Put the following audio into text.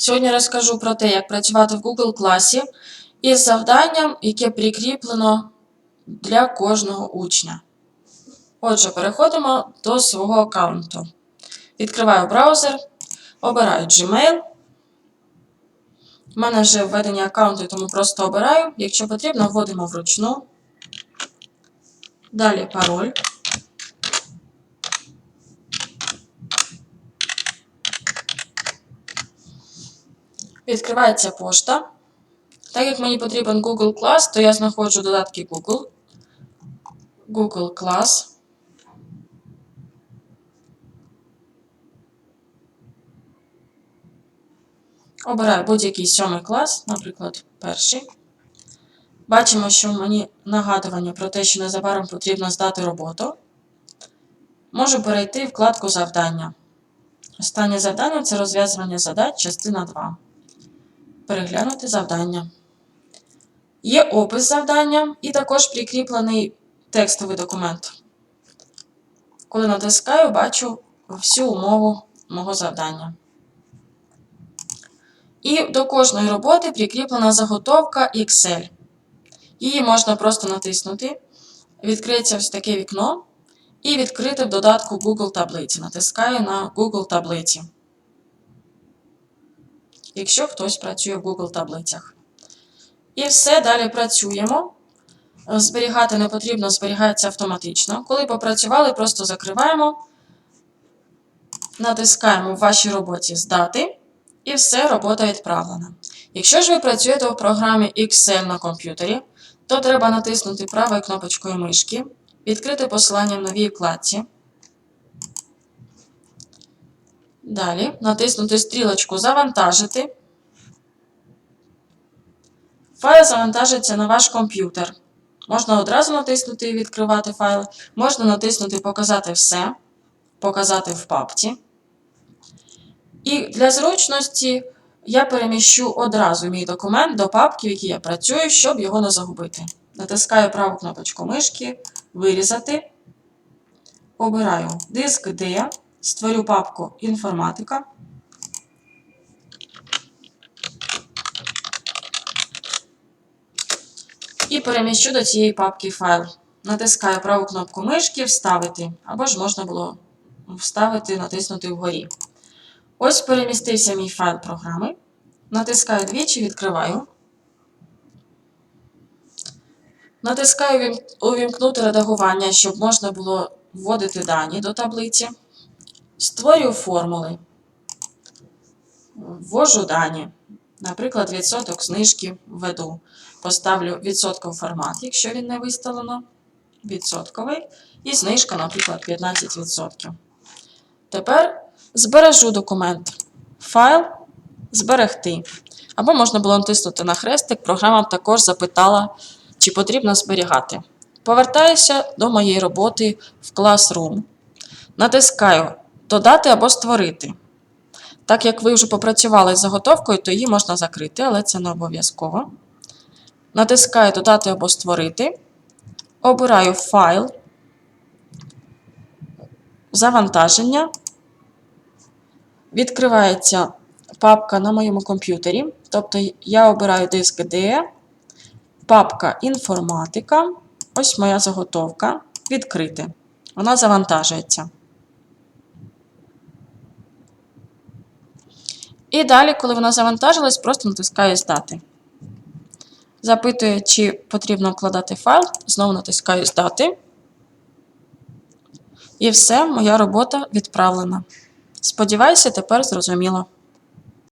Сьогодні розкажу про те, як працювати в Google класі із завданням, яке прикріплено для кожного учня. Отже, переходимо до свого аккаунту. Відкриваю браузер, обираю Gmail. У мене вже введення аккаунту, тому просто обираю. Якщо потрібно, вводимо вручну. Далі пароль. Відкривається пошта. Так як мені потрібен Google Class, то я знаходжу додатки Google. Google Class. Обираю будь-який сьомий клас, наприклад, перший. Бачимо, що мені нагадування про те, що незабаром потрібно здати роботу. Можу перейти вкладку завдання. Останнє завдання це розв'язування задач, частина 2. Переглянути завдання. Є опис завдання і також прикріплений текстовий документ. Коли натискаю, бачу всю умову мого завдання. І до кожної роботи прикріплена заготовка Excel. Її можна просто натиснути. Відкриється ось таке вікно. І відкрити в додатку Google таблиці. Натискаю на Google таблиці. Якщо хтось працює в Google таблицях. І все, далі працюємо. Зберігати не потрібно, зберігається автоматично. Коли попрацювали, просто закриваємо, натискаємо в вашій роботі Здати. І все, робота відправлена. Якщо ж ви працюєте в програмі Excel на комп'ютері, то треба натиснути правою кнопочкою мишки, відкрити посилання в новій вкладці. Далі натиснути стрілочку Завантажити. Файл завантажиться на ваш комп'ютер. Можна одразу натиснути і відкривати файл, можна натиснути Показати все, показати в папці. І для зручності я переміщу одразу мій документ до папки, в якій я працюю, щоб його не загубити. Натискаю праву кнопочку мишки, Вирізати. Обираю диск D, створю папку Інформатика. І переміщу до цієї папки файл. Натискаю праву кнопку мишки Вставити, або ж можна було вставити, натиснути вгорі. Ось перемістився мій файл програми. Натискаю двічі, відкриваю. Натискаю Увімкнути редагування, щоб можна було вводити дані до таблиці. Створюю формули. Ввожу дані. Наприклад, відсоток знижки введу. Поставлю відсотков формат, якщо він не виставлено. Відсотковий. І знижка, наприклад, 15%. Тепер збережу документ. Файл зберегти. Або можна було натиснути на хрестик, програма також запитала, чи потрібно зберігати. Повертаюся до моєї роботи в Classroom. Натискаю Додати або створити. Так як ви вже попрацювали з заготовкою, то її можна закрити, але це не обов'язково. Натискаю Додати або створити. Обираю файл, завантаження. Відкривається папка на моєму комп'ютері. Тобто я обираю диск D, папка інформатика. Ось моя заготовка. Відкрити. Вона завантажується. І далі, коли вона завантажилась, просто натискаю Здати. Запитує, чи потрібно вкладати файл. Знову натискаю Здати. І все, моя робота відправлена. Сподіваюся, тепер зрозуміло.